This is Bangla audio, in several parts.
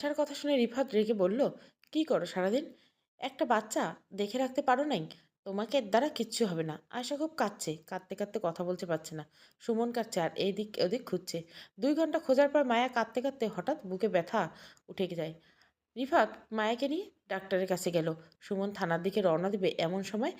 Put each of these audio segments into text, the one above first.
বাচ্চার কথা শুনে রিফাত রেগে বলল, কি করো সারাদিন? একটা বাচ্চা দেখে রাখতে পারো নাই? তোমাকে এর দ্বারা কিচ্ছু হবে না। আয়সা খুব কাঁদছে, কাঁদতে কাঁদতে কথা বলতে পারছে না। সুমন কাঁদছে আর এইদিক ওদিক খুঁজছে দুই ঘণ্টা খোঁজার পর মায়া কাঁদতে কাঁদতে হঠাৎ বুকে ব্যথা উঠে যায়। রিফাত মায়াকে নিয়ে ডাক্তারের কাছে গেল। সুমন থানার দিকে রওনা দেবে এমন সময়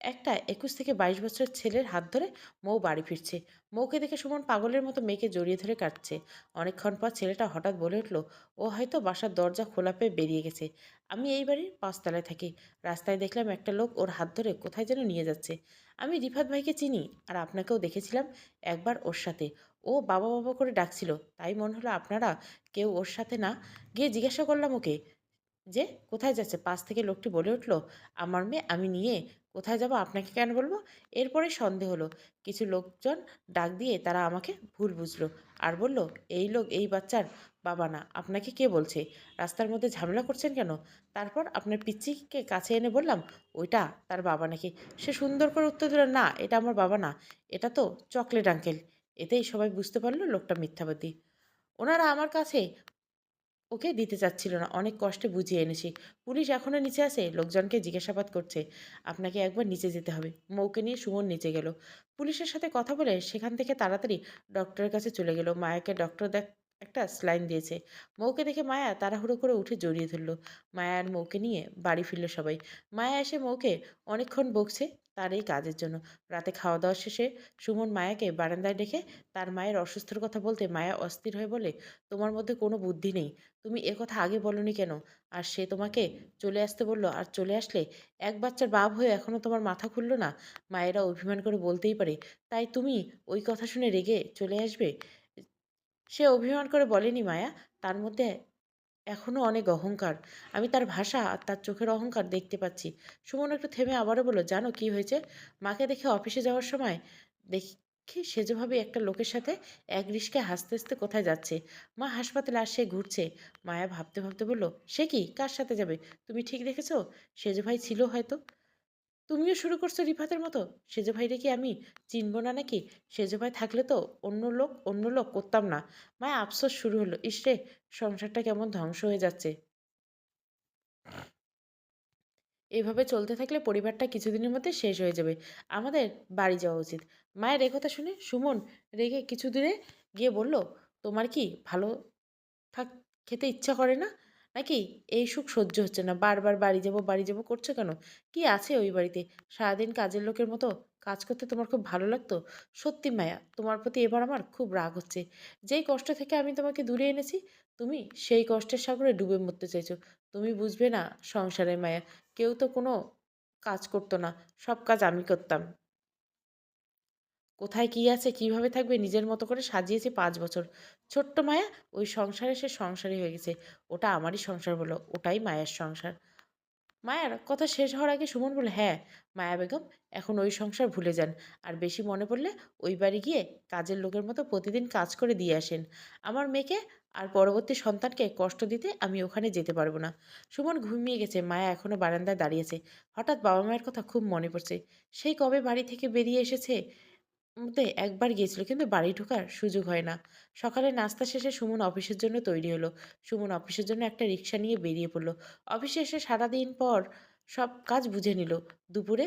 একটা একুশ থেকে বাইশ বছরের ছেলের হাত ধরে মৌ বাড়ি ফিরছে। মৌকে দেখে সুমন পাগলের মতো মেয়েকে জড়িয়ে ধরে কাটছে অনেকক্ষণ পর ছেলেটা হঠাৎ বলে উঠল, ও হয়তো বাসার দরজা খোলা পেয়ে বেরিয়ে গেছে। আমি এই বাড়ির পাঁচতলায় থাকি। রাস্তায় দেখলাম একটা লোক ওর হাত ধরে কোথায় যেন নিয়ে যাচ্ছে। আমি রিফাত ভাইকে চিনি আর আপনাকেও দেখেছিলাম একবার ওর সাথে। ও বাবা বাবা করে ডাকছিল। তাই মনে হলো আপনারা কেউ ওর সাথে না। গিয়ে জিজ্ঞাসা করলাম ওকে যে, কোথায় যাচ্ছে? পাশ থেকে লোকটি বলে উঠল, আমার মেয়ে, আমি নিয়ে কোথায় যাব? আপনাকে কেন বলব? এরপরে সন্দেহ হলো। কিছু লোকজন ডাক দিয়ে তারা আমাকে ভুল বুঝলো আর বলল, এই লোক, এই বাচ্চার বাবা না, আপনাকে কে বলছে? রাস্তার মধ্যে ঝামেলা করছেন কেন? তারপর আপনার পিচ্চিকে কাছে এনে বললাম, ওইটা তার বাবা নাকি? সে সুন্দর করে উত্তর দিল, না, এটা আমার বাবা না, এটা তো চকলেট আঙ্কেল। এতেই সবাই বুঝতে পারল লোকটা মিথ্যাবাদী। ওনারা আমার কাছে ওকে দিতে চাচ্ছিল না। অনেক কষ্টে বুঝিয়ে এনেছি। পুলিশ এখনও নিচে আছে? লোকজনকে জিজ্ঞাসাবাদ করছে। আপনাকে একবার নিচে যেতে হবে। মৌকে নিয়ে সুমন নিচে গেল। পুলিশের সাথে কথা বলে সেখান থেকে তাড়াতাড়ি ডক্টরের কাছে চলে গেল। মায়াকে ডক্টর দেখ একটা স্লাইন দিয়েছে। মৌকে দেখে মায়া তাড়াহুড়ো করে উঠে জড়িয়ে ধরলো। মায়া আর মৌকে নিয়ে বাড়ি ফিরল সবাই। মায়া এসে মৌকে অনেকক্ষণ বকছে। তার এই কাজের জন্য। রাতে খাওয়া দাওয়া শেষে সুমন মায়াকে বারান্দায় ডেকে তার মায়ের অসুস্থর কথা বলতে মায়া অস্থির হয়ে বলে, তোমার মধ্যে কোনো বুদ্ধি নেই। তুমি কথা আগে বলনি কেন? আর সে তোমাকে চলে আসতে বলল, আর চলে আসলে এক বাচ্চার বাপ হয়ে এখনও তোমার মাথা খুললো না? মায়েরা অভিমান করে বলতেই পারে, তাই তুমি ওই কথা শুনে রেগে চলে আসবে? সে অভিমান করে বলেনি মায়া। তার মধ্যে এখনও অনেক অহংকার। আমি তার ভাষা আর তার চোখের অহংকার দেখতে পাচ্ছি। সুমন একটু থেমে আবারও বলল, জানো কি হয়েছে? মাকে দেখে অফিসে যাওয়ার সময় দেখি সেজভাবে একটা লোকের সাথে এক রিস্কে হাসতে হাসতে কোথায় যাচ্ছে। মা হাসপাতালে আর সে ঘুরছে। মায়া ভাবতে ভাবতে বলল, সে কি? কার সাথে যাবে? তুমি ঠিক দেখেছ? সেজ ভাই ছিল হয়তো। তুমিও শুরু করছ রিফাতের মতো? সেজ ভাইরে কি আমি চিনব না নাকি? সেজ ভাই থাকলে তো অন্য লোক অন্য লোক করতাম না। মায়া আফসোস শুরু হলো ইসরে সংসারটা কেমন ধ্বংস হয়ে যাচ্ছে? এভাবে চলতে থাকলে পরিবারটা কিছুদিনের মধ্যে শেষ হয়ে যাবে। আমাদের বাড়ি যাওয়া উচিত। মায়ের এ কথা শুনে সুমন রেগে কিছু দূরে গিয়ে বলল, তোমার কি ভালো থাক, খেতে ইচ্ছা করে না? নাকি এই সুখ সহ্য হচ্ছে না? বারবার বাড়ি যাব বাড়ি যাব করছ কেন? কি আছে ওই বাড়িতে? সারাদিন কাজের লোকের মতো কাজ করতে তোমার খুব ভালো লাগতো? সত্যি মায়া, তোমার প্রতি এবার আমার খুব রাগ হচ্ছে। যেই কষ্ট থেকে আমি তোমাকে দূরে এনেছি, তুমি সেই কষ্টের সাগরে ডুবে মরতে চাইছো। তুমি বুঝবে না সংসারের মায়া, কেউ তো কোনো কাজ করতো না, সব কাজ আমি করতাম। কোথায় কী আছে, কীভাবে থাকবে, নিজের মতো করে সাজিয়েছি পাঁচ বছর। ছোট্ট মায়া, ওই সংসারে সে সংসারই হয়ে গেছে। ওটা আমারই সংসার বলো, ওটাই মায়ের সংসার। মায়ার কথা শেষ হওয়ার আগে সুমন বলে হ্যাঁ মায়া বেগম, এখন ওই সংসার ভুলে যান। আর বেশি মনে পড়লে ওই বাড়ি গিয়ে কাজের লোকের মতো প্রতিদিন কাজ করে দিয়ে আসেন। আমার মেয়েকে আর পরবর্তী সন্তানকে কষ্ট দিতে আমি ওখানে যেতে পারব না। সুমন ঘুমিয়ে গেছে। মায়া এখনও বারান্দায় দাঁড়িয়েছে হঠাৎ বাবা মায়ের কথা খুব মনে পড়ছে। সেই কবে বাড়ি থেকে বেরিয়ে এসেছে? মধ্যে একবার গিয়েছিল কিন্তু বাড়ি ঢোকার সুযোগ হয় না। সকালে নাস্তা শেষে সুমন অফিসের জন্য তৈরি হলো। সুমন অফিসের জন্য একটা রিক্সা নিয়ে বেরিয়ে পড়ল। অফিসে এসে সারাদিন পর সব কাজ বুঝে নিল। দুপুরে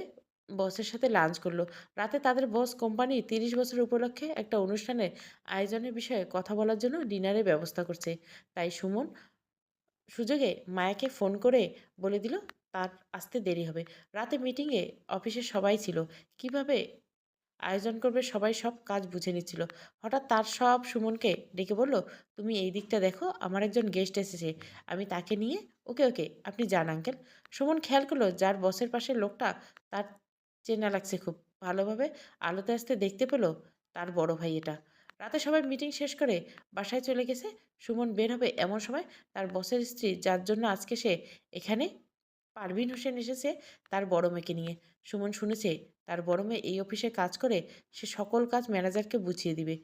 বসের সাথে লাঞ্চ করল। রাতে তাদের বস কোম্পানি তিরিশ বছর উপলক্ষে একটা অনুষ্ঠানের আয়োজনের বিষয়ে কথা বলার জন্য ডিনারের ব্যবস্থা করছে। তাই সুমন সুযোগে মায়াকে ফোন করে বলে দিল, তার আসতে দেরি হবে। রাতে মিটিংয়ে অফিসের সবাই ছিল। কীভাবে আয়োজন করবে, সবাই সব কাজ বুঝে নিচ্ছিল। হঠাৎ তার সব সুমনকে ডেকে বলল, তুমি এই দিকটা দেখো, আমার একজন গেস্ট এসেছে। আমি তাকে নিয়ে, ওকে ওকে, আপনি যান আঙ্কেল সুমন খেয়াল করল, যার বসের পাশের লোকটা তার চেনা লাগছে খুব। ভালোভাবে আলোতে আসতে দেখতে পেল তার বড় ভাই এটা। রাতে সবাই মিটিং শেষ করে বাসায় চলে গেছে। সুমন বের হবে এমন সময় তার বসের স্ত্রী, যার জন্য আজকে সে এখানে পারভিন হোসেন এসেছে তার বড় মেয়েকে নিয়ে। সুমন শুনেছে তার বড় মেয়ে এই অফিসে কাজ করে সে সকল কাজ ম্যানেজারকে বুঝিয়ে দিবে।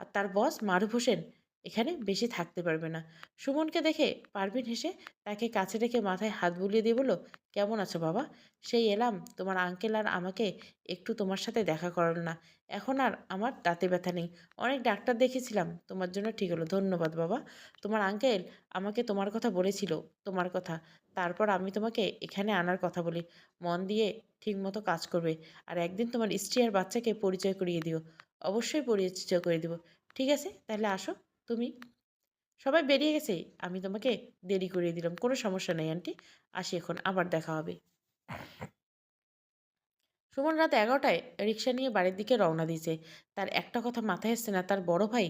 আর তার বস মারুফ হোসেন এখানে বেশি থাকতে পারবে না। সুমনকে দেখে পারভিন হেসে তাকে কাছে রেখে মাথায় হাত বুলিয়ে দিয়ে বলল, কেমন আছো বাবা? সেই এলাম, তোমার আঙ্কেল আর আমাকে একটু তোমার সাথে দেখা করাল না। এখন আর আমার দাঁতে ব্যথা নেই। অনেক ডাক্তার দেখেছিলাম তোমার জন্য ঠিক হলো। ধন্যবাদ বাবা। তোমার আঙ্কেল আমাকে তোমার কথা বলেছিল, তোমার কথা। তারপর আমি তোমাকে এখানে আনার কথা বলি। মন দিয়ে ঠিকমতো কাজ করবে। আর একদিন তোমার স্ত্রী আর বাচ্চাকে পরিচয় করিয়ে দিও। অবশ্যই পরিচয় করে দিব। ঠিক আছে? তাহলে আসো। তুমি? সবাই বেরিয়ে গেছে। আমি তোমাকে দেরি করিয়ে দিলাম। কোনো সমস্যা নেই, আন্টি। আসি এখন, আবার দেখা হবে। সুমন রাত এগারোটায় রিক্সা নিয়ে বাড়ির দিকে রওনা দিয়েছে। তার একটা কথা মাথায় আসছে না, তার বড় ভাই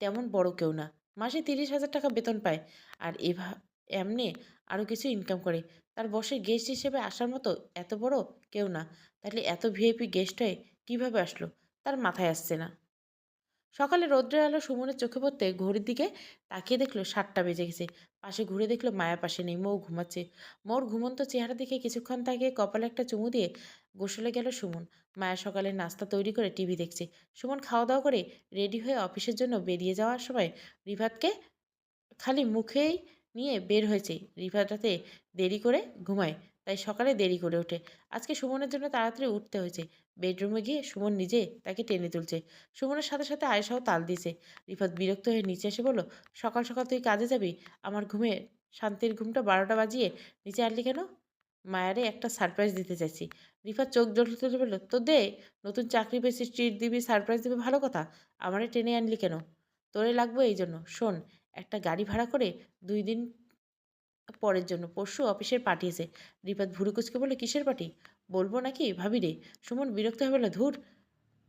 তেমন বড় কেউ না। মাসে তিরিশ হাজার টাকা বেতন পায় আর এভা, এমনি আরও কিছু ইনকাম করে। তার বসে গেস্ট হিসেবে আসার মতো এত বড় কেউ না। তাহলে এত ভিআইপি গেস্ট হয়ে কীভাবে আসলো? তার মাথায় আসছে না। সকালে রৌদ্রের আলো সুমনের চোখে পড়তে ঘড়ির দিকে তাকিয়ে দেখল সাতটা বেজে গেছে। পাশে ঘুরে দেখল মায়া পাশে নেই, মৌ ঘুমাচ্ছে। মোর ঘুমন্ত চেহারা দেখে কিছুক্ষণ তাকিয়ে কপালে একটা চুমু দিয়ে গোসলে গেল সুমন। মায়া সকালে নাস্তা তৈরি করে টিভি দেখছে। সুমন খাওয়া দাওয়া করে রেডি হয়ে অফিসের জন্য বেরিয়ে যাওয়ার সময় রিভাতকে খালি মুখেই নিয়ে বের হয়েছে। রিভাত রাতে দেরি করে ঘুমায়, তাই সকালে দেরি করে ওঠে। আজকে সুমনের জন্য তাড়াতাড়ি উঠতে হয়েছে। বেডরুমে গিয়ে সুমন নিজে তাকে টেনে তুলছে। সুমনের সাথে সাথে আয়েশাও তাল দিয়েছে রিফাত বিরক্ত হয়ে নিচে এসে বলল, সকাল সকাল তুই কাজে যাবি? আমার ঘুমে শান্তির ঘুমটা বারোটা বাজিয়ে নিচে আনলি কেন? মায়ারে একটা সারপ্রাইজ দিতে চাইছি। রিফাত চোখ জ্বলতে বলল, তো দে, নতুন চাকরি পেয়েছিস ট্রিট দিবি সারপ্রাইজ দিবি, ভালো কথা। আমারে টেনে আনলি কেন? তোরে লাগবে এই জন্য। শোন, একটা গাড়ি ভাড়া করে দুই দিন পরের জন্য পরশু অফিসের পাঠিয়েছে। রিপাত ভুরু কুচকে বলে কিসের পার্টি? বলব নাকি? ভাবি রে, সুমন বিরক্ত হয়ে বলে, ধুর,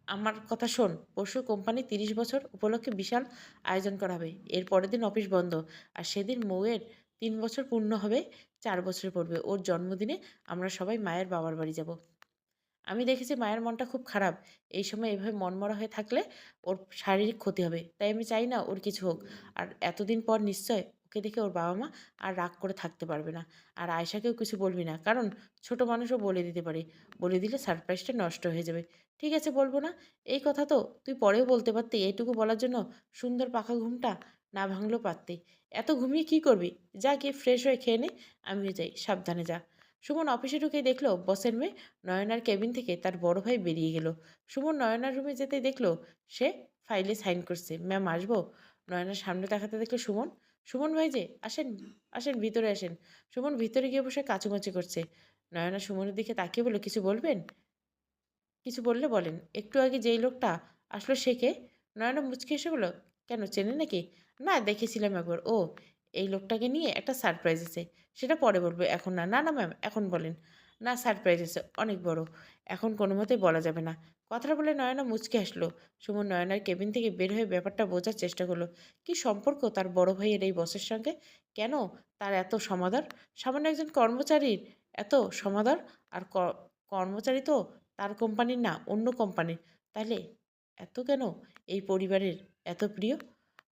আমার কথা শোন, পরশু কোম্পানি তিরিশ বছর উপলক্ষে বিশাল আয়োজন করা হবে, এর পরের দিন অফিস বন্ধ, আর সেদিন মৌয়ের তিন বছর পূর্ণ হবে, চার বছর পড়বে, ওর জন্মদিনে আমরা সবাই মায়ের বাবার বাড়ি যাব। আমি দেখেছি মায়ের মনটা খুব খারাপ, এই সময় এভাবে মনমরা হয়ে থাকলে ওর শারীরিক ক্ষতি হবে, তাই আমি চাই না ওর কিছু হোক, আর এতদিন পর নিশ্চয় ওকে দেখে ওর বাবা মা আর রাগ করে থাকতে পারবে না। আর আয়সাকেও কিছু বলবি না। কারণ ছোট মানুষও বলে দিতে পারে। বলে দিলে সারপ্রাইজটা নষ্ট হয়ে যাবে। ঠিক আছে, বলব না। এই কথা তো তুই পরেও বলতে পারতি। এইটুকু বলার জন্য সুন্দর পাখা ঘুমটা না ভাঙলেও পারতি। এত ঘুমিয়ে কি করবি? যা গিয়ে ফ্রেশ হয়ে খেয়ে নে। আমিও যাই। সাবধানে যা। সুমন অফিসে ঢুকে দেখল বসের মেয়ে নয়নার কেবিন থেকে তার বড় ভাই বেরিয়ে গেল। সুমন নয়নার রুমে যেতে দেখল সে ফাইলে সাইন করছে। ম্যাম আসব? নয়নার সামনে তাকাতে দেখল সুমন সুমন ভাই যে, আসেন আসেন, ভিতরে আসেন। সুমন ভিতরে গিয়ে বসে কাচুমাচি করছে। নয়না সুমনের দিকে তাকিয়ে বলল, কিছু বলবেন? কিছু বললে বলেন। একটু আগে যেই লোকটা আসলো শেখে নয়না মুচকে এসে বলল, কেন চেনে নাকি? না, দেখেছিলাম একবার। ও, এই লোকটাকে নিয়ে একটা সারপ্রাইজ আছে। সেটা পরে বলব। এখন না না না, ম্যাম, এখন বলেন। না, সারপ্রাইজ আছে, অনেক বড়। এখন কোনো মতেই বলা যাবে না। কথাটা বলে নয়না মুচকে আসলো। সুমন নয়নার কেবিন থেকে বের হয়ে ব্যাপারটা বোঝার চেষ্টা করল। কি সম্পর্ক তার বড় ভাইয়ের এই বসের সঙ্গে? কেন তার এত সমাদর? সামান্য একজন কর্মচারীর এত সমাদর? আর কর্মচারী তো তার কোম্পানির না, অন্য কোম্পানির। তাহলে এত কেন এই পরিবারের এত প্রিয়?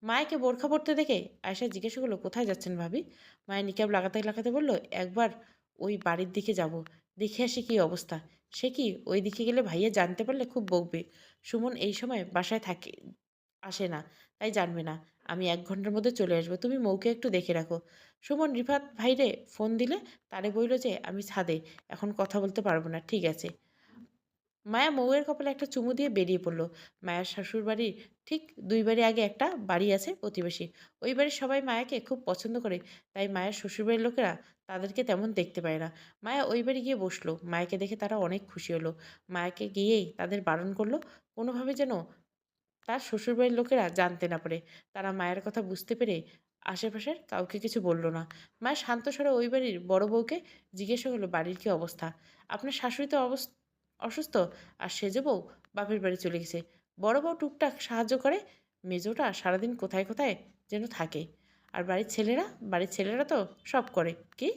মায়াকে বোরখা পড়তে দেখে আয়সা জিজ্ঞাসা করল, কোথায় যাচ্ছেন ভাবি? মায়া নিকাব লাগাতে লাগাতে বলল, একবার ওই বাড়ির দিকে যাব। দেখে আসি কী অবস্থা। সে কি ওই দিকে গেলে ভাইয়া জানতে পারলে খুব বকবে? সুমন এই সময় বাসায় থাকে, আসে না, তাই জানবে না। আমি এক ঘণ্টার মধ্যে চলে আসব, তুমি মৌকে একটু দেখে রাখো। সুমন, রিফাত ভাইরে ফোন দিলে তারে বইল যে, আমি ছাদে, এখন কথা বলতে পারব না, ঠিক আছে। মায়া মৌয়ের কপালে একটা চুমু দিয়ে বেরিয়ে পড়ল। মায়ার শ্বশুর বাড়ির ঠিক দুই বাড়ি আগে একটা বাড়ি আছে প্রতিবেশী ওই বাড়ির সবাই মায়াকে খুব পছন্দ করে, তাই মায়ের শ্বশুরবাড়ির লোকেরা তাদেরকে তেমন দেখতে পায় না। মায়া ওই বাড়ি গিয়ে বসল। মায়াকে দেখে তারা অনেক খুশি হলো। মায়াকে গিয়েই তাদের বারণ করল। কোনোভাবে যেন তার শ্বশুরবাড়ির লোকেরা জানতে না পারে। তারা মায়ের কথা বুঝতে পেরে আশেপাশের কাউকে কিছু বলল না। মায়ের শান্ত স্বরে ওই বাড়ির বড় বউকে জিজ্ঞেস করল, বাড়ির কি অবস্থা? আপনার শাশুড়ি তো অবস্থা অসুস্থ, আর সেজে বউ বাপের বাড়ি চলে গেছে। বড় বউ টুকটাক সাহায্য করে, মেজোটা সারাদিন কোথায় কোথায় যেন থাকে। আর বাড়ির ছেলেরা বাড়ির ছেলেরা তো সব করে। কি?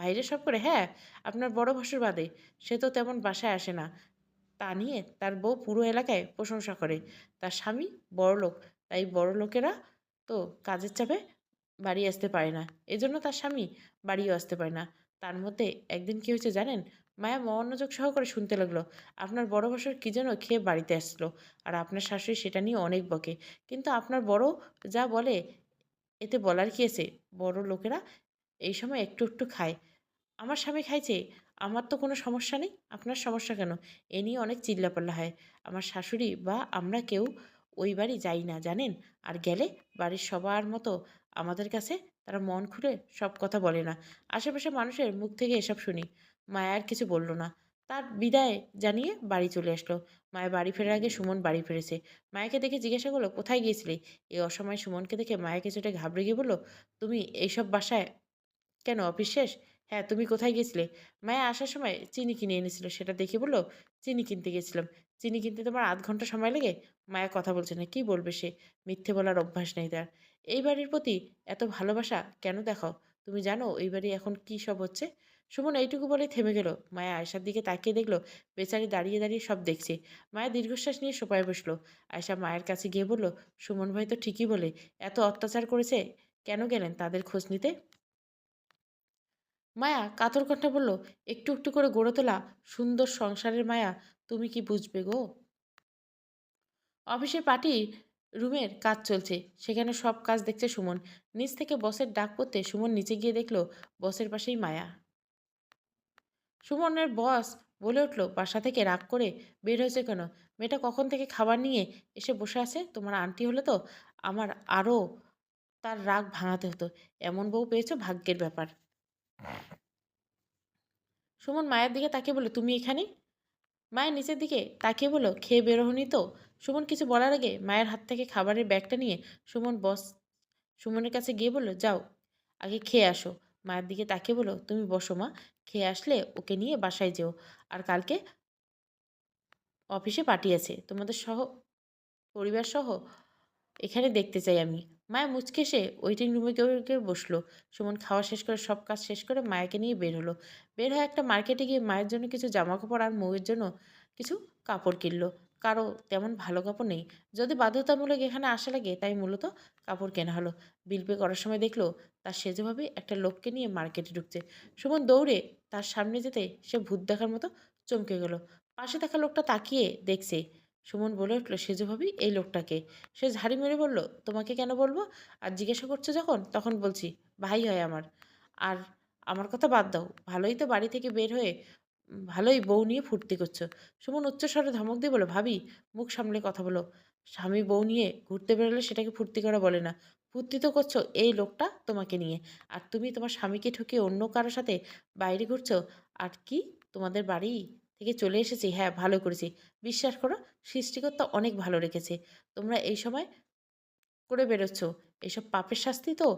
বাইরে সব করে? হ্যাঁ আপনার বড় ভাসুর বাদে, সে তো তেমন বাসায় আসে না। তা নিয়ে তার বউ পুরো এলাকায় প্রশংসা করে। তার স্বামী বড় লোক, তাই বড় লোকেরা তো কাজের চাপে বাড়ি আসতে পারে না। এজন্য তার স্বামী বাড়িও আসতে পারে না। তার মধ্যে একদিন কী হয়েছে জানেন? মায়া মনোযোগ সহকারে শুনতে লাগল। আপনার বড় বছর কি যেন খেয়ে বাড়িতে আসলো। আর আপনার শাশুড়ি সেটা নিয়ে অনেক বকে। কিন্তু আপনার বড় যা বলে, এতে বলার কি আছে? বড় লোকেরা এই সময় একটু একটু খায়। আমার স্বামী খাইছে? আমার তো কোনো সমস্যা নেই। আপনার সমস্যা কেন? এ নিয়ে অনেক চিল্লাপাল্লা হয়। আমার শাশুড়ি বা আমরা কেউ ওই বাড়ি যাই না, জানেন? আর গেলে বাড়ির সবার মতো আমাদের কাছে তারা মন খুলে সব কথা বলে না। আশেপাশে মানুষের মুখ থেকে এসব শুনি। মায়া আর কিছু বলল না। তার বিদায় জানিয়ে বাড়ি চলে আসলো। মায়া বাড়ি ফেরার আগে সুমন বাড়ি ফিরেছে। মায়াকে দেখে জিজ্ঞাসা করল, কোথায় গিয়েছিলে? এই অসময়ে সুমনকে দেখে মায়া কিছুটা ঘাবড়ে গিয়ে বলল, তুমি এইসব বাসায় কেন? অফিস শেষ? হ্যাঁ তুমি কোথায় গেছিলে মায়া আসার সময় চিনি কিনে এনেছিল। সেটা দেখে বলল, চিনি কিনতে গেছিলাম চিনি কিনতে তোমার আধ ঘণ্টা সময় লাগে? মায়া কথা বলছে না। কি বলবে সে? মিথ্যে বলার অভ্যাস নেই তার। এই বাড়ির প্রতি এত ভালোবাসা কেন দেখাও? তুমি জানো এই বাড়ি এখন কি সব হচ্ছে? সুমন এইটুকু বলে থেমে গেল। মায়া আয়সার দিকে তাকিয়ে দেখল, বেচারি দাঁড়িয়ে দাঁড়িয়ে সব দেখছে। মায়া দীর্ঘশ্বাস নিয়ে সোপায় বসল। আয়সা মায়ের কাছে গিয়ে বলল, সুমন ভাই তো ঠিকই বলে, এত অত্যাচার করেছে, কেন গেলেন তাদের খোঁজ নিতে? মায়া কাতর কণ্ঠে বলল, একটু একটু করে গড়ে তোলা সুন্দর সংসারের মায়া, তুমি কি বুঝবে গো? অফিসে পার্টি রুমের কাজ চলছে, সেখানে সব কাজ দেখছে সুমন। নিচ থেকে বসের ডাক পড়তে সুমন নিচে গিয়ে দেখল, বসের পাশেই মায়া। সুমনের বস বলে উঠল, বাসা থেকে রাগ করে বের হয়েছে কেন? মেয়েটা কখন থেকে খাবার নিয়ে এসে বসে আছে? তোমার আন্টি হলে তো আমার আরও তার রাগ ভাঙাতে হতো। এমন বউ পেয়েছ? ভাগ্যের ব্যাপার। সুমন মায়ের দিকে তাকিয়ে বলল, তুমি এখানে? মায়ের নিচের দিকে তাকিয়ে বলল, খেয়ে বেরোহনি তো? সুমন কিছু বলার আগে মায়ের হাত থেকে খাবারের ব্যাগটা নিয়ে সুমন বস, সুমনের কাছে গিয়ে বলল, যাও, আগে খেয়ে আসো। মায়ের দিকে তাকিয়ে বলো তুমি বসো মা, খেয়ে আসলে ওকে নিয়ে বাসায় যেও। আর কালকে অফিসে পাঠিয়েছে। তোমাদের সহ পরিবার সহ এখানে দেখতে চাই আমি। মায়া মুচকে এসে ওয়েটিং রুমে কেউ বসল। সুমন খাওয়া শেষ করে, সব কাজ শেষ করে মায়াকে নিয়ে বের হলো। বের হয়ে একটা মার্কেটে গিয়ে মায়ের জন্য কিছু জামা কাপড় আর মৌয়ের জন্য কিছু কাপড় কিনলো। কারও তেমন ভালো কাপড় নেই। যদি বাধ্যতামূলক এখানে আসা লাগে, তাই মূলত কাপড় কেনা হলো। বিল পে করার সময় দেখল, তার সেজেভাবে একটা লোককে নিয়ে মার্কেটে ঢুকছে। সুমন দৌড়ে তার সামনে যেতে সে ভূত দেখার মতো চমকে গেল। পাশে থাকা লোকটা তাকিয়ে দেখছে। সুমন বলে উঠল, সেজে ভাবি এই লোকটাকে। সে ঝাড়ি মেরে বলল, তোমাকে কেন বলব? আর জিজ্ঞাসা করছ যখন, তখন বলছি, ভাই হয় আমার। আর, আমার কথা বাদ দাও। ভালোই তো বাড়ি থেকে বের হয়ে ভালোই বউ নিয়ে ফুর্তি করছ। সুমন উচ্চস্বরে ধমক দিয়ে বলো ভাবি, মুখ সামলে কথা বলো। স্বামী বউ নিয়ে ঘুরতে বেরোলে সেটাকে ফুর্তি করা বলে না। ফুর্তি তো করছ এই লোকটা তোমাকে নিয়ে। আর তুমি তোমার স্বামীকে ঠকিয়ে অন্য কারোর সাথে বাইরে ঘুরছো? আর কি? তোমাদের বাড়ি থেকে চলে এসেছি। হ্যাঁ ভালো করেছি। বিশ্বাস করো, সৃষ্টিকর্তা অনেক ভালো রেখেছে। তোমরা এই সময় করে বেরোচ্ছ। এইসব পাপের শাস্তি তো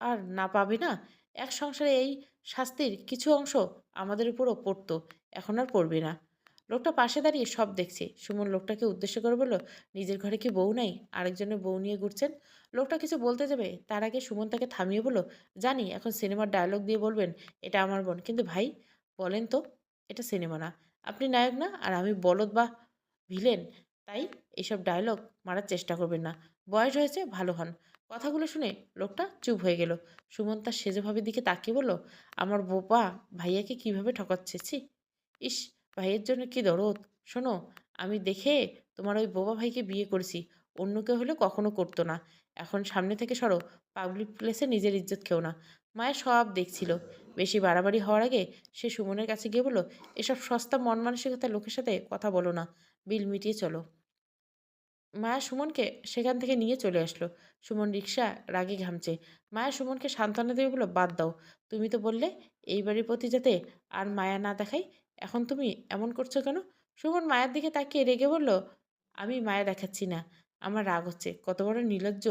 আর না পাবে না। এক সংসারে এই শাস্তির কিছু অংশ আমাদের উপরও পড়তো, এখন আর পড়বে না। লোকটা পাশে দাঁড়িয়ে সব দেখছে। সুমন লোকটাকে উদ্দেশ্য করে বলল, নিজের ঘরে কি বউ নাই? আরেকজনের বউ নিয়ে ঘুরছেন? লোকটা কিছু বলতে যাবে, তার আগে সুমন তাকে থামিয়ে বলল, জানি, এখন সিনেমার ডায়লগ দিয়ে বলবেন, এটা আমার বোন। কিন্তু ভাই, বলেন তো, এটা সিনেমা না। আপনি নায়ক না, আর আমি বলদ বা ভিলেন, তাই এইসব ডায়লগ মারার চেষ্টা করবেন না। বয়স হয়েছে, ভালো হন। কথাগুলো শুনে লোকটা চুপ হয়ে গেল। সুমন তার সেজেভাবের দিকে তাকিয়ে বলল, আমার বোপা ভাইয়াকে কীভাবে ঠকাচ্ছে, ছি? ইস, ভাইয়ের জন্য কি দরদ? শোনো, আমি দেখে তোমার ওই বোবা ভাইকে বিয়ে করেছি, অন্য কেউ হলে কখনো করতো না। এখন সামনে থেকে সরো, পাবলিক প্লেসে নিজের ইজ্জত খেও না। মায়ের সব দেখছিল। বেশি বাড়াবাড়ি হওয়ার আগে সে সুমনের কাছে গিয়ে বলল, এসব সস্তা মন মানসিকতার লোকের সাথে কথা বলো না, বিল মিটিয়ে চলো। মায়া সুমনকে সেখান থেকে নিয়ে চলে আসলো। সুমন রিক্সা রাগে ঘামছে। মায়া সুমনকে সান্ত্বনা দেবে বলো বাদ দাও। তুমি তো বললে, এই বাড়ির প্রতি যাতে আর মায়া না দেখাই, এখন তুমি এমন করছ কেন? সুমন মায়ের দিকে তাকিয়ে রেগে বলল, আমি মায়া দেখাচ্ছি না। আমার রাগ হচ্ছে। কত বড় নির্লজ্জ।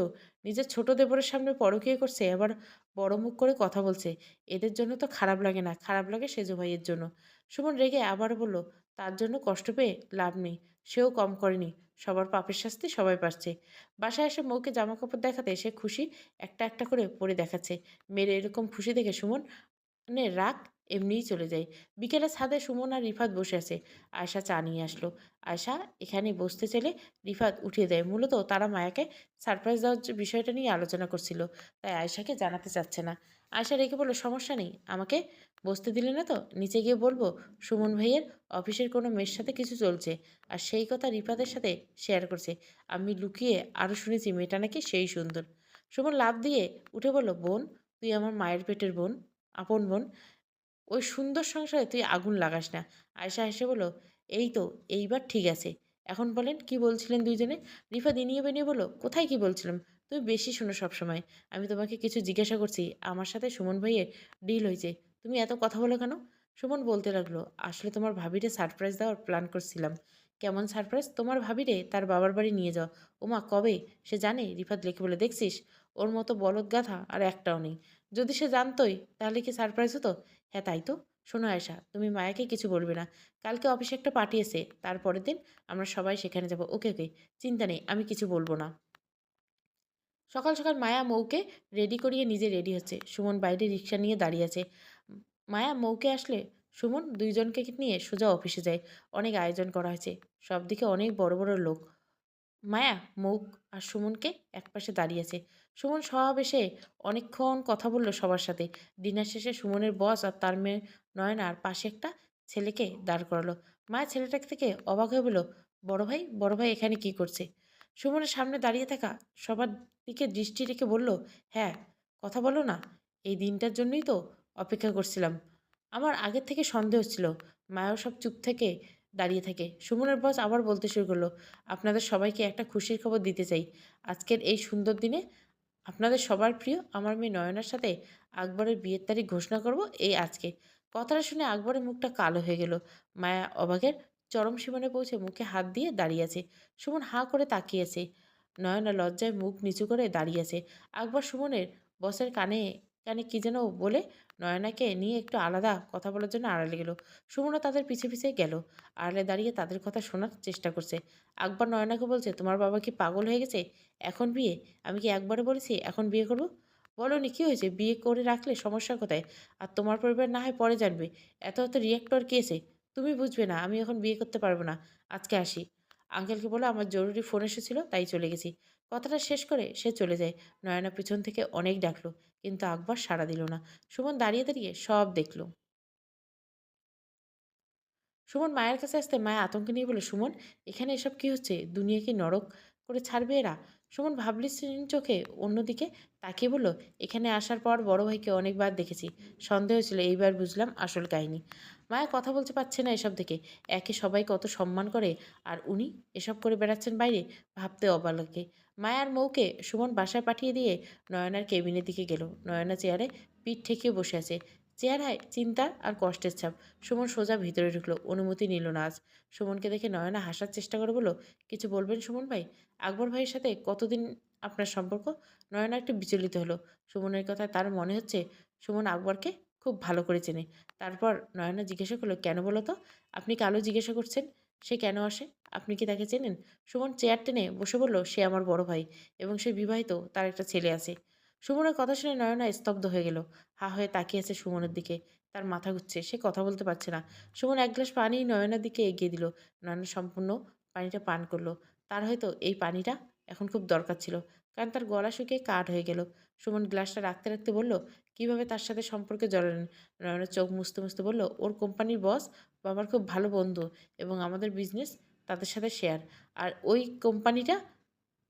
নিজের ছোট দেবরের সামনে পরকীয় করছে, আবার বড় মুখ করে কথা বলছে। এদের জন্য তো খারাপ লাগে না। খারাপ লাগে সেজো ভাইয়ের জন্য। সুমন রেগে আবার বলল, তার জন্য কষ্ট পেয়ে লাভ নেই। সেও কম করেনি। সবার পাপের শাস্তি সবাই পাচ্ছে বাসায় এসে মৌকে জামা কাপড় দেখাতে সে খুশি, একটা একটা করে পরে দেখাচ্ছে। মেয়ের এরকম খুশি দেখে সুমন মানে রাগ এমনিই চলে যায়। বিকেলে ছাদে সুমন আর রিফাত বসে আছে। আয়সা চা নিয়ে আসলো। আয়সা এখানে বসতে চাইলে রিফাত উঠিয়ে দেয়। মূলত তারা মায়াকে সারপ্রাইজ দেওয়ার বিষয়টা নিয়ে আলোচনা করছিল। তাই আয়সাকে জানাতে চাচ্ছে না। আয়সা রেখে বলল, সমস্যা নেই। আমাকে বসতে দিলে না তো? নিচে গিয়ে বলব, সুমন ভাইয়ের অফিসের কোনো মেয়ের সাথে কিছু চলছে। আর সেই কথা রিপাদের সাথে শেয়ার করছে। আমি লুকিয়ে আরও শুনেছি, মেয়েটা নাকি সেই সুন্দর। সুমন লাভ দিয়ে উঠে বলল, বোন, তুই আমার মায়ের পেটের বোন, আপন বোন। ওই সুন্দর সংসারে তুই আগুন লাগাস না। আয়সা হেসে বলো এই তো, এইবার ঠিক আছে। এখন বলেন, কি বলছিলেন দুইজনে? রিফা দিনিয়ে বেনিয়ে বলো কোথায় কি বলছিলাম? তুমি বেশি শোনো সবসময়। আমি তোমাকে কিছু জিজ্ঞাসা করছি। আমার সাথে সুমন ভাইয়ের ডিল হয়েছে। তুমি এত কথা বলো কেন? সুমন বলতে লাগল, আসলে তোমার ভাবিরে সারপ্রাইজ দেওয়ার প্ল্যান করছিলাম। কেমন সারপ্রাইজ তোমার ভাবিরে তার বাবার বাড়ি নিয়ে যাও। ওমা, কবে? সে জানে? রিফাত লিখে বলে, দেখছিস? ওর মতো বলদ গাথা আর একটাও নেই। যদি সে জানতোই, তাহলে কি সারপ্রাইজ হতো? হ্যাঁ তাই তো। শোনো আয়সা তুমি মায়াকে কিছু বলবে না। কালকে অফিসে একটা এসে তারপরের দিন আমরা সবাই সেখানে যাব। ওকে ওকে। চিন্তা নেই, আমি কিছু বলব না। সকাল সকাল মায়া মৌকে রেডি করিয়ে নিজে রেডি হচ্ছে। সুমন বাইরে রিক্সা নিয়ে দাঁড়িয়ে আছে। মায়া মৌকে আসলে সুমন দুইজনকে নিয়ে সোজা অফিসে যায়। অনেক আয়োজন করা হয়েছে। সব দিকে অনেক বড় বড় লোক। মায়া, মৌক আর সুমনকে একপাশে দাঁড়িয়ে আছে। সুমন সব এসে অনেকক্ষণ কথা বলল সবার সাথে। ডিনার শেষে সুমনের বস আর তার মেয়ে নয়নার পাশে একটা ছেলেকে দাঁড় করালো। মায়া ছেলেটা থেকে অবাক হয়ে বলল, বড় ভাই বড় ভাই এখানে কি করছে? সুমনের সামনে দাঁড়িয়ে থাকা সবার দিকে দৃষ্টি রেখে বলল হ্যাঁ কথা বলো না। এই দিনটার জন্যই তো অপেক্ষা করছিলাম। আমার আগের থেকে সন্দেহ ছিল। মায়াও সব চুপ থেকে দাঁড়িয়ে থাকে। সুমনের বস আবার বলতে শুরু করল, আপনাদের সবাইকে একটা খুশির খবর দিতে চাই। আজকের এই সুন্দর দিনে আপনাদের সবার প্রিয় আমার মেয়ে নয়নার সাথে আকবরের বিয়ের তারিখ ঘোষণা করব এই আজকে। কথাটা শুনে আকবরের মুখটা কালো হয়ে গেল। মায়া অবাকের চরম সীমানে পৌঁছে মুখে হাত দিয়ে দাঁড়িয়ে আছে। সুমন হাঁ করে তাকিয়েছে নয়না লজ্জায় মুখ নিচু করে দাঁড়িয়ে আছে। আকবর সুমনের বসের কানে কানে কি যেন বলে নয়নাকে নিয়ে একটু আলাদা কথা বলার জন্য আড়ালে গেল। সুমনও তাদের পিছে পিছে গেল। আড়ালে দাঁড়িয়ে তাদের কথা শোনার চেষ্টা করছে। আকবর নয়নাকে বলছে, তোমার বাবা কি পাগল হয়ে গেছে? এখন বিয়ে? আমি কি একবারে বলেছি, এখন বিয়ে করব? বলনি, কি হয়েছে? বিয়ে করে রাখলে সমস্যা কোথায়? আর তোমার পরিবার না হয় পরে জানবে। এত এত রিয়েক্টর কেসে তুমি বুঝবে না, আমি এখন বিয়ে করতে পারব না। আজকে আসি। আঙ্কেলকে বলে আমার জরুরি ফোন এসেছিল, তাই চলে গেছি। কথাটা শেষ করে সে চলে যায়। নয়না পিছন থেকে অনেক ডাকলো, কিন্তু আকবর সাড়া দিল না। সুমন দাঁড়িয়ে দাঁড়িয়ে সব দেখল। সুমন মায়ের কাছে আসতে মায়া আতঙ্কে নিয়ে বলে সুমন, এখানে এসব কি হচ্ছে? দুনিয়া কি নরক করে ছাড়বে এরা? সুমন ভাবলিসীন চোখে অন্যদিকে তাকিয়ে বলল, এখানে আসার পর বড় ভাইকে অনেকবার দেখেছি। সন্দেহ ছিল এইবার বুঝলাম আসল কাহিনী। মায়া কথা বলতে পারছে না এসব দেখে। একে সবাই কত সম্মান করে, আর উনি এসব করে বেড়াচ্ছেন বাইরে ভাবতে অবালকে। মায়ার মৌকে সুমন বাসায় পাঠিয়ে দিয়ে নয়নার কেবিনের দিকে গেল। নয়না চেয়ারে পিঠ ঠেকিয়ে বসে আছে। চেহারায় চিন্তা আর কষ্টের ছাপ। সুমন সোজা ভিতরে ঢুকলো, অনুমতি নিল না আজ। সুমনকে দেখে নয়না হাসার চেষ্টা করে বলল, কিছু বলবেন সুমন ভাই? আকবর ভাইয়ের সাথে কতদিন আপনার সম্পর্ক? নয়না একটু বিচলিত হলো। সুমনের কথায় তার মনে হচ্ছে, সুমন আকবরকে খুব ভালো করে চেনে। তারপর নয়না জিজ্ঞাসা করল, কেন বলো তো? আপনি কালো জিজ্ঞাসা করছেন, সে কেন আসে? আপনি কি তাকে চেনেন? সুমন চেয়ার টেনে বসে বলল, সে আমার বড় ভাই এবং সে বিবাহিত, তার একটা ছেলে আছে। সুমনের কথা শুনে নয়না স্তব্ধ হয়ে গেল। হা হয়ে তাকিয়ে আছে সুমনের দিকে। তার মাথা ঘুরছে, সে কথা বলতে পারছে না। সুমন এক গ্লাস পানি নয়নার দিকে এগিয়ে দিল। নয়না সম্পূর্ণ পানিটা পান করল। তার হয়তো এই পানিটা এখন খুব দরকার ছিল। কারণ তার গলা শুকিয়ে কাঠ হয়ে গেল। সুমন গ্লাসটা রাখতে রাখতে বলল, কীভাবে তার সাথে সম্পর্কে জড়ালেন? নয়না চোখ মুছতে মুছতে বলল, ওর কোম্পানির বস বাবার খুব ভালো বন্ধু এবং আমাদের বিজনেস তাদের সাথে শেয়ার। আর ওই কোম্পানিটা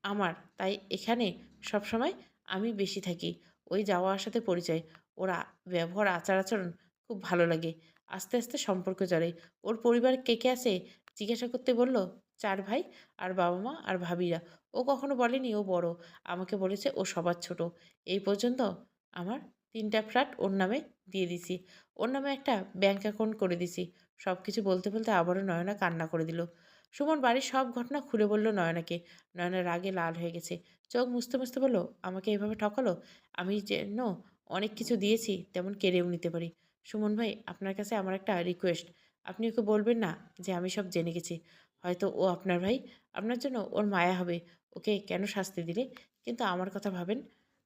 আমার, তাই এখানে সবসময় আমি বেশি থাকি। ওই যাওয়া আসাতে পরিচয়। ওরা ব্যবহার, আচার আচরণ খুব ভালো লাগে। আস্তে আস্তে সম্পর্ক জড়ে ওর পরিবার কে কে আছে? জিজ্ঞাসা করতে বলল, চার ভাই, আর বাবা মা, আর ভাবিরা। ও কখনো বলেনি, ও বড়, আমাকে বলেছে ও সবার ছোট। এই পর্যন্ত আমার তিনটা ফ্ল্যাট ওর নামে দিয়ে দিছি। ওর নামে একটা ব্যাংক অ্যাকাউন্ট করে দিছি। সব কিছু বলতে বলতে আবারও নয়না কান্না করে দিল। সুমন বাড়ির সব ঘটনা খুলে বলল নয়নাকে। নয়না রাগে লাল হয়ে গেছে। চোখ মুছতে মুছতে বলল, আমাকে এভাবে ঠকালো? আমি যেন অনেক কিছু দিয়েছি, তেমন কেড়েও নিতে পারি। সুমন ভাই, আপনার কাছে আমার একটা রিকোয়েস্ট আপনি ওকে বলবেন না যে আমি সব জেনে গেছি। হয়তো ও আপনার ভাই, আপনার জন্য ওর মায়া হবে, ওকে কেন শাস্তি দিলে? কিন্তু আমার কথা ভাবেন।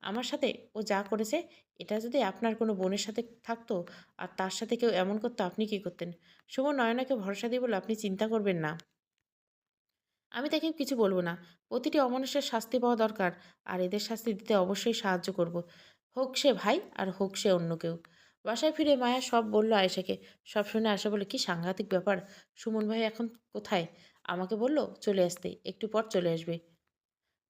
আমার সাথে ও যা করেছে, এটা যদি আপনার কোনো বোনের সাথে থাকতো, আর তার সাথে কেউ এমন করতো, আপনি কি করতেন? শুভ নয়নাকে ভরসা দিয়ে বলে, আপনি চিন্তা করবেন না। আমি তাকে কিছু বলব না। প্রতিটি অমানুষের শাস্তি পাওয়া দরকার, আর এদের শাস্তি দিতে অবশ্যই সাহায্য করব। হোক সে ভাই, আর হোক সে অন্য কেউ। বাসায় ফিরে মায়া সব বলল আয়েশাকে। সব শুনে আশা বলে কি সাংঘাতিক ব্যাপার। সুমন ভাই এখন কোথায়? আমাকে বলল, চলে আসতে, একটু পর চলে আসবে।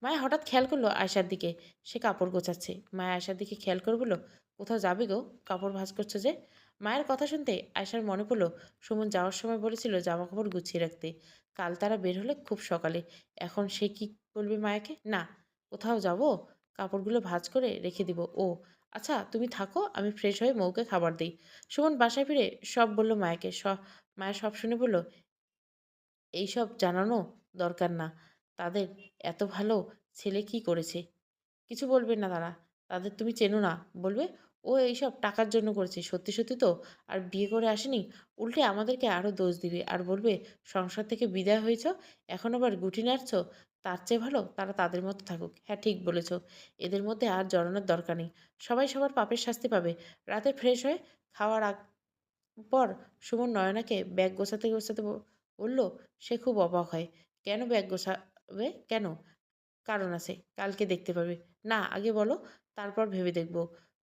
মায়া হঠাৎ খেয়াল করল আয়সার দিকে। সে কাপড় গোছাচ্ছে। মায়া আয়সার দিকে খেয়াল করে বলল, কোথাও যাবে গো? কাপড় ভাঁজ করছ যে? মায়ের কথা শুনতে আয়সার মনে পড়ল, সুমন যাওয়ার সময় বলেছিল জামা কাপড় গুছিয়ে রাখতে। কাল তারা বের হলে খুব সকালে। এখন সে কি বলবে মায়াকে? না, কোথাও যাব। কাপড়গুলো ভাঁজ করে রেখে দিব। ও আচ্ছা তুমি থাকো, আমি ফ্রেশ হয়ে মৌকে খাবার দিই। সুমন বাসায় ফিরে সব বলল মায়াকে। সব মায়া সব শুনে বলল, এইসব জানানো দরকার না। তাদের এত ভালো ছেলে কি করেছে? কিছু বলবে না তারা। তাদের তুমি চেনো না। বলবে? ও এইসব টাকার জন্য করেছে, সত্যি সত্যি তো? আর বিয়ে করে আসেনি? উল্টে আমাদেরকে আরও দোষ দিবে। আর বলবে, সংসার থেকে বিদায় হয়েছ, এখন আবার গুটি নাড়ছ? তার চেয়ে ভালো তারা তাদের মতো থাকুক। হ্যাঁ ঠিক বলেছ। এদের মধ্যে আর জড়ানোর দরকার নেই। সবাই সবার পাপের শাস্তি পাবে। রাতে ফ্রেশ হয়ে খাওয়ার আগ পর সুমন নয়নাকে ব্যাগ গোছাতে গোছাতে বলল, সে খুব অবাক হয়। কেন ব্যাগ গোছাবে? কেন? কারণ আছে। কালকে দেখতে পাবে। না, আগে বলো, তারপর ভেবে দেখব।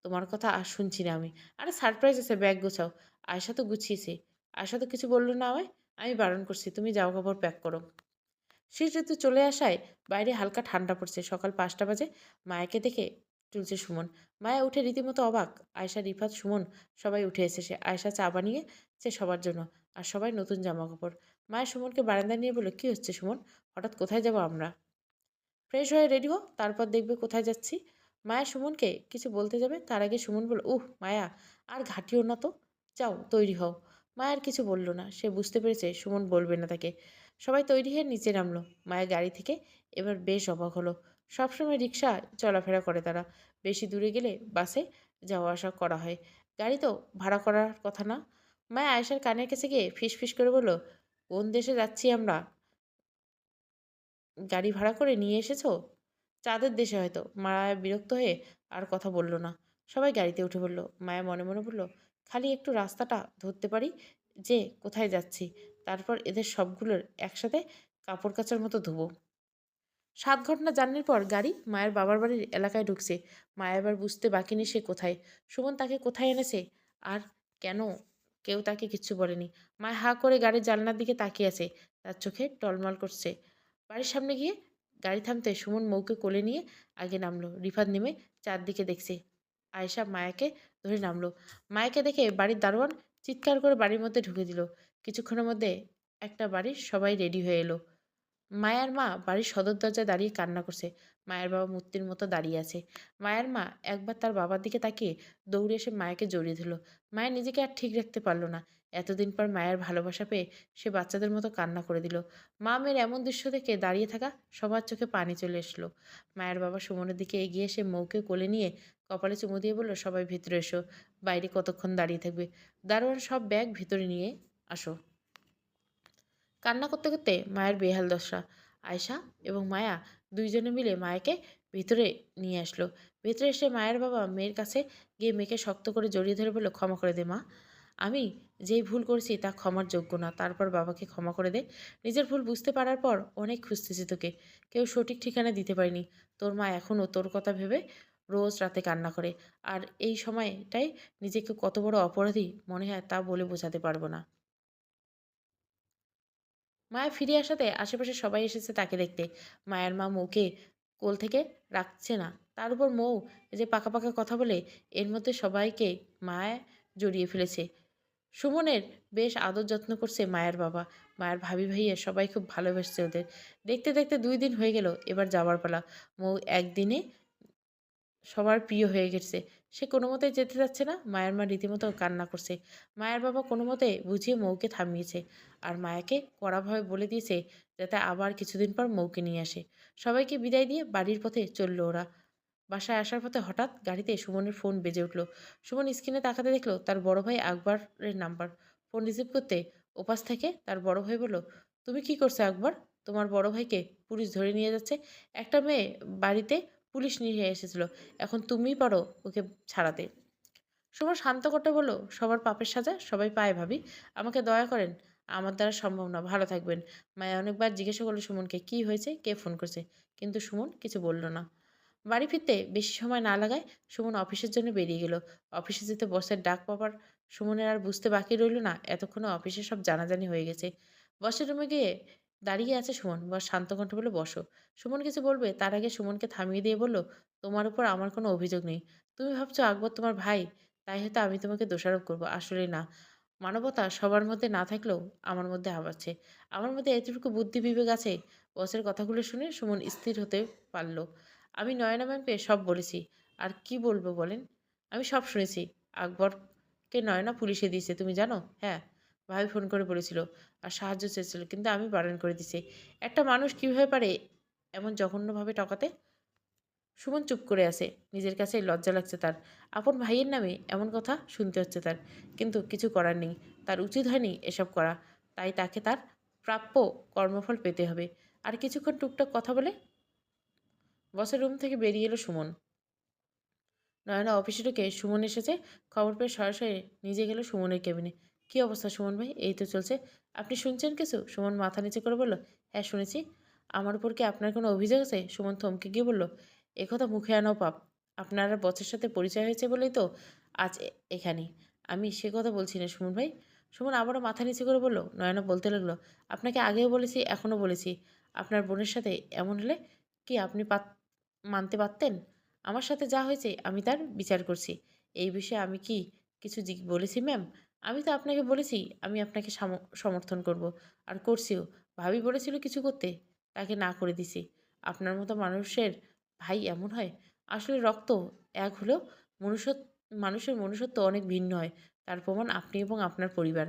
তোমার কথা আর শুনছি না আমি। আরে সারপ্রাইজ আছে, ব্যাগ গোছাও। আয়সা তো গুছিয়েছে। আয়সা তো কিছু বলল না আমায়? আমি বারণ করছি। তুমি জামা কাপড় প্যাক করো। শীত ঋতু চলে আসায় বাইরে হালকা ঠান্ডা পড়ছে। সকাল পাঁচটা বাজে মায়াকে দেখে তুলছে সুমন। মায়া উঠে রীতিমতো অবাক। আয়সা রিফাত, সুমন সবাই উঠে এসেছে। আয়সা চা বানিয়ে সে সবার জন্য আর সবাই নতুন জামা কাপড় মায়া সুমনকে বারান্দায় নিয়ে বলল, কী হচ্ছে সুমন? হঠাৎ কোথায় যাব আমরা? ফ্রেশ হয়ে রেডি হো তারপর দেখবে কোথায় যাচ্ছি। মায়া সুমনকে কিছু বলতে যাবে, তার আগে সুমন বলল, উহ, মায়া, আর ঘাটিও না তো? যাও, তৈরি হও। মায়ার কিছু বলল না। সে বুঝতে পেরেছে সুমন বলবে না তাকে। সবাই তৈরি হয়ে নিচে নামলো। মায়া গাড়ি থেকে এবার বেশ অবাক হলো। সবসময় রিক্সা চলাফেরা করে তারা। বেশি দূরে গেলে বাসে যাওয়া আসা করা হয়। গাড়ি তো ভাড়া করার কথা না। মায়া আয়েশার কানের কাছে গিয়ে ফিস ফিস করে বলল, কোন দেশে যাচ্ছি আমরা? গাড়ি ভাড়া করে নিয়ে এসেছ? চাঁদের দেশে হয়তো। মায়া বিরক্ত হয়ে আর কথা বলল না। সবাই গাড়িতে উঠে পড়ল। মায়া মনে মনে বলল, খালি একটু রাস্তাটা ধরতে পারি যে কোথায় যাচ্ছি? তারপর এদের সবগুলোর একসাথে কাপড় কাচার মতো ধুবো। সাত ঘটনা জার্নির পর গাড়ি মায়ের বাবার বাড়ির এলাকায় ঢুকছে। মায়া এবার বুঝতে বাকি নেই সে কোথায়। সুমন তাকে কোথায় এনেছে? আর কেন? কেউ তাকে কিচ্ছু বলেনি। মায় হা করে গাড়ির জানলার দিকে তাকিয়ে আছে। তার চোখে টলমল করছে। বাড়ির সামনে গিয়ে গাড়ি থামতে সুমন মৌকে কোলে নিয়ে আগে নামলো। রিফাত নেমে চারদিকে দেখছে। আয়েশা মায়াকে ধরে নামলো। মায়াকে দেখে বাড়ির দারোয়ান চিৎকার করে বাড়ির মধ্যে ঢুকে দিল। কিছুক্ষণের মধ্যে একটা বাড়ির সবাই রেডি হয়ে এলো। মায়ার মা বাড়ির সদর দরজায় দাঁড়িয়ে কান্না করছে। মায়ের বাবা মূর্তির মতো দাঁড়িয়ে আছে। মায়ের মা একবার তার বাবার দিকে তাকিয়ে দৌড়ে এসে মায়াকে জড়িয়ে ধরল। মায়ের নিজেকে আর ঠিক রাখতে পারল না। এতদিন পর মায়ের ভালোবাসা পেয়ে সে বাচ্চাদের মতো কান্না করে দিল। মা মেয়ের এমন দৃশ্য দেখে দাঁড়িয়ে থাকা সবার চোখে পানি চলে এসলো। মায়ের বাবা সুমনের দিকে এগিয়ে এসে মৌকে কোলে নিয়ে কপালে চুমু দিয়ে বলল, সবাই ভিতরে এসো। বাইরে কতক্ষণ দাঁড়িয়ে থাকবে? দারোয়ান সব ব্যাগ ভিতরে নিয়ে আসো। কান্না করতে করতে মায়ের বেহাল দশা। আয়শা এবং মায়া দুইজনে মিলে মায়াকে ভিতরে নিয়ে আসলো। ভিতরে এসে মায়ের বাবা মেয়ের কাছে গিয়ে মেয়েকে শক্ত করে জড়িয়ে ধরে বলল, ক্ষমা করে দে মা। আমি যেই ভুল করেছি তা ক্ষমার যোগ্য না। তারপর বাবাকে ক্ষমা করে দে। নিজের ভুল বুঝতে পারার পর অনেক খুঁজতেছি তোকে। কেউ সঠিক ঠিকানা দিতে পারেনি। তোর মা এখনও তোর কথা ভেবে রোজ রাতে কান্না করে। আর এই সময়টাই নিজেকে কত বড় অপরাধী মনে হয় তা বলে বোঝাতে পারব না। মায়া ফিরে আসাতে আশেপাশে সবাই এসেছে তাকে দেখতে। মায়ের মা মৌকে কোল থেকে রাখছে না। তার উপর মৌ যে পাকা পাকা কথা বলে, এর মধ্যে সবাইকে মায়া জড়িয়ে ফেলেছে। সুমনের বেশ আদর যত্ন করছে মায়ের বাবা। মায়ের ভাবি ভাইয়া সবাই খুব ভালোবাসছে ওদের। দেখতে দেখতে দুই দিন হয়ে গেল এবার যাওয়ার পালা। মৌ একদিনে সবার প্রিয় হয়ে গেছে। সে কোনো মতে যেতে যাচ্ছে না। মায়ের মা রীতিমতো কান্না করছে। মায়ের বাবা কোনো মতে বুঝিয়ে মৌকে থামিয়েছে আর মায়াকে কড়াভাবে বলে দিয়েছে যাতে আবার কিছুদিন পর মৌকে নিয়ে আসে। সবাইকে বিদায় দিয়ে বাড়ির পথে চলল ওরা। বাসায় আসার পথে হঠাৎ গাড়িতে সুমনের ফোন বেজে উঠল। সুমন স্ক্রিনে তাকাতে দেখল তার বড় ভাই আকবরের নাম্বার। ফোন রিসিভ করতে ওপাশ থেকে তার বড় ভাই বলল, তুমি কি করছ আকবর? তোমার বড় ভাইকে পুলিশ ধরে নিয়ে যাচ্ছে। একটা মেয়ে বাড়িতে পুলিশ নিয়ে এসেছিল। এখন তুমিই পারো ওকে ছাড়াতে। সুমন শান্ত করতে বলল, সবার পাপের সাজা সবাই পায় ভাবি। আমাকে দয়া করেন, আমার দ্বারা সম্ভব না। ভালো থাকবেন। মায়া অনেকবার জিজ্ঞাসা করল সুমনকে, কি হয়েছে? কে ফোন করছে? কিন্তু সুমন কিছু বলল না। বাড়ি ফিরতে বেশি সময় না লাগায় সুমন অফিসের জন্য বেরিয়ে গেল। অফিসে যেতে বসের ডাক পাবার সুমনের আর বুঝতে বাকি রইল না। এতক্ষণে অফিসে সব জানাজানি হয়ে গেছে। বসের রুমে গিয়ে দাঁড়িয়ে আছে সুমন। বস, শান্ত কণ্ঠে বলে বসো। সুমন কিছু বলবে, তার আগে সুমনকে থামিয়ে দিয়ে বলল, তোমার উপর আমার কোনো অভিযোগ নেই। তুমি ভাবছ আকবর তোমার ভাই, তাই হয়তো আমি তোমাকে দোষারোপ করব। আসলে না। মানবতা সবার মধ্যে না থাকলেও আমার মধ্যে আবাচ্ছে আমার মধ্যে এতটুকু বুদ্ধি বিবেক আছে? বসের কথাগুলো শুনে সুমন স্থির হতে পারল। আমি নয়না ম্যামকে সব বলেছি। আর কি বলব বলেন? আমি সব শুনেছি। আকবরকে নয়না পুলিশে দিয়েছে, তুমি জানো? হ্যাঁ। ভাই ফোন করে বলেছিল আর সাহায্য চেয়েছিল। কিন্তু আমি বারণ করে দিছি। একটা মানুষ কীভাবে পারে এমন জঘন্যভাবে টকাতে সুমন চুপ করে আছে। নিজের কাছে লজ্জা লাগছে তার। আপন ভাইয়ের নামে এমন কথা শুনতে হচ্ছে তার। কিন্তু কিছু করার নেই। তার উচিত হয়নি এসব করা। তাই তাকে তার প্রাপ্য কর্মফল পেতে হবে। আর কিছুক্ষণ টুকটাক কথা বলে বসের রুম থেকে বেরিয়ে এলো সুমন। নয়না অফিসে ঢুকে সুমন এসেছে। খবর পেয়ে সরাসরি নিজে গেল সুমনের কেবিনে কী অবস্থা সুমন ভাই? এই তো চলছে। আপনি শুনছেন কিছু? সুমন মাথা নিচে করে বলল হ্যাঁ শুনেছি। আমার উপর কি আপনার কোনো অভিযোগ আছে? সুমন থমকে গিয়ে বলল একথা মুখে আনাও পাপ। আপনার বছর সাথে পরিচয় হয়েছে বলেই তো আজ এখানে। আমি সে কথা বলছি না, সুমন ভাই। সুমন আবারও মাথা নিচে করে বলল নয়না বলতে লাগল, আপনাকে আগেও বলেছি, এখনও বলেছি। আপনার বোনের সাথে এমন হলে কি আপনি মানতে পারতেন? আমার সাথে যা হয়েছে, আমি তার বিচার করছি। এই বিষয়ে আমি কি কিছু বলেছি, ম্যাম? আমি তো আপনাকে বলেছি, আমি আপনাকে সমর্থন করব। আর করছিও। ভাবি বলেছিল কিছু করতে, তাকে না করে দিছি। আপনার মতো মানুষের ভাই এমন হয়? আসলে রক্ত এক হলেও মনুষ্য মানুষের মনুষ্যত্ব অনেক ভিন্ন হয়। তার প্রমাণ আপনি এবং আপনার পরিবার।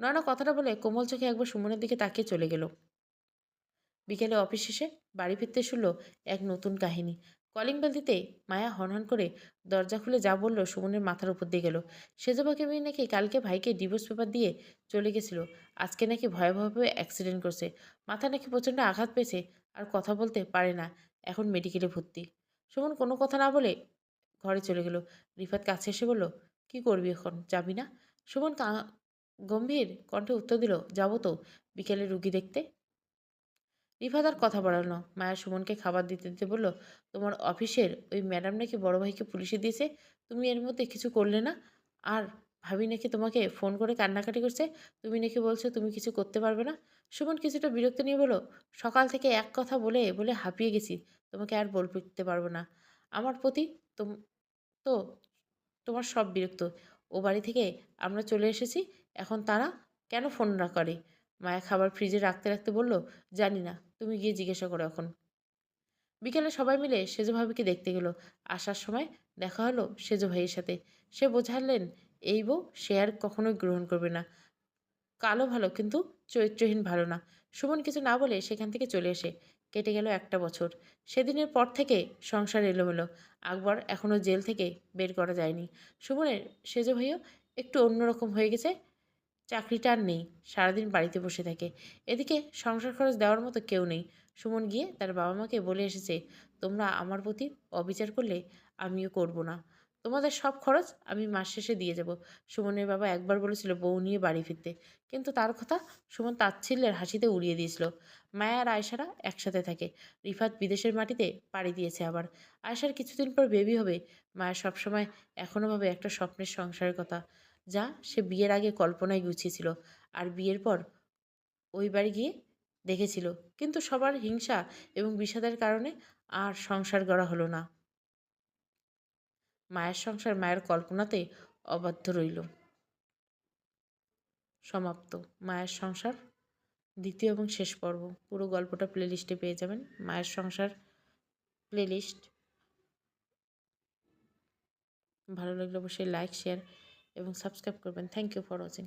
নয়না কথাটা বলে কোমল চোখে একবার সুমনের দিকে তাকিয়ে চলে গেল। বিকেলে অফিস শেষে বাড়ি ফিরতে শুনল এক নতুন কাহিনী। কলিং বেল দিতে মায়া হনহন করে দরজা খুলে যা বলল সুমনের মাথার উপর দিয়ে গেল। সেজবাকে মেয়ে নাকি কালকে ভাইকে ডিভোর্স পেপার দিয়ে চলে গেছিল, আজকে নাকি ভয়াবহভাবে অ্যাক্সিডেন্ট করছে। মাথা নাকি প্রচণ্ড আঘাত পেয়েছে, আর কথা বলতে পারে না, এখন মেডিকেলে ভর্তি। সুমন কোনো কথা না বলে ঘরে চলে গেল। রিফাত কাছে এসে বলল, কি করবি এখন? যাবি না? সুমন গম্ভীর কণ্ঠে উত্তর দিল, যাব তো বিকেলে রুগী দেখতে। রিফাত আর কথা বাড়ালো। মায়া সুমনকে খাবার দিতে দিতে বলল, তোমার অফিসের ওই ম্যাডাম নাকি বড় ভাইকে পুলিশে দিয়েছে? তুমি এর মধ্যে কিছু করলে না? আর ভাবি নাকি তোমাকে ফোন করে কান্নাকাটি করছে? তুমি নাকি বলছো তুমি কিছু করতে পারবে না? সুমন কিছুটা বিরক্ত নিয়ে বলো সকাল থেকে এক কথা বলে বলে হাঁপিয়ে গেছি। তোমাকে আর বলতে পারব না। আমার প্রতি তো তোমার সব বিরক্ত। ও বাড়ি থেকে আমরা চলে এসেছি। এখন তারা কেন ফোন না করে? মায়া খাবার ফ্রিজে রাখতে রাখতে বলল, জানি না। তুমি গিয়ে জিজ্ঞাসা করো এখন। বিকেলে সবাই মিলে সেজো ভাবিকে দেখতে গেল। আসার সময় দেখা হলো সেজো ভাইয়ের সাথে। সে বোঝালেন, এই বউ সে আর কখনোই গ্রহণ করবে না। কালো ভালো, কিন্তু চরিত্রহীন ভালো না। সুমন কিছু না বলে সেখান থেকে চলে এসে কেটে গেল একটা বছর। সেদিনের পর থেকে সংসার এলোমেলো। আকবর এখনও জেল থেকে বের করা যায়নি। সুমনের সেজো ভাইও একটু অন্যরকম হয়ে গেছে। চাকরিটা আর নেই, সারাদিন বাড়িতে বসে থাকে। এদিকে সংসার খরচ দেওয়ার মতো কেউ নেই। সুমন গিয়ে তার বাবা মাকে বলে এসেছে, তোমরা আমার প্রতি অবিচার করলে আমিও করব না। তোমাদের সব খরচ আমি মাস শেষে দিয়ে যাব সুমনের বাবা একবার বলেছিল বউ নিয়ে বাড়ি ফিরতে। কিন্তু তার কথা সুমন তাচ্ছিল্যের হাসিতে উড়িয়ে দিয়েছিল। মায়া আর আয়সারা একসাথে থাকে। রিফাত বিদেশের মাটিতে পাড়ি দিয়েছে আবার। আয়সার কিছুদিন পর বেবি হবে। মায়া সবসময় এখনও ভাবে একটা স্বপ্নের সংসারের কথা। যা সে বিয়ের আগে কল্পনায় গুছিয়েছিল। আর বিয়ের পর ওই বাড়ি গিয়ে দেখেছিল। কিন্তু সবার হিংসা এবং বিষাদের কারণে আর সংসার গড়া হলো না। মায়ের সংসার মায়ের কল্পনাতে অবাধ্য রইল। সমাপ্ত। মায়ের সংসার, দ্বিতীয় এবং শেষ পর্ব। পুরো গল্পটা প্লেলিস্টে পেয়ে যাবেন। মায়ের সংসার প্লেলিস্ট। ভালো লাগলে অবশ্যই লাইক, শেয়ার এবং সাবস্ক্রাইব করবেন। Thank you for watching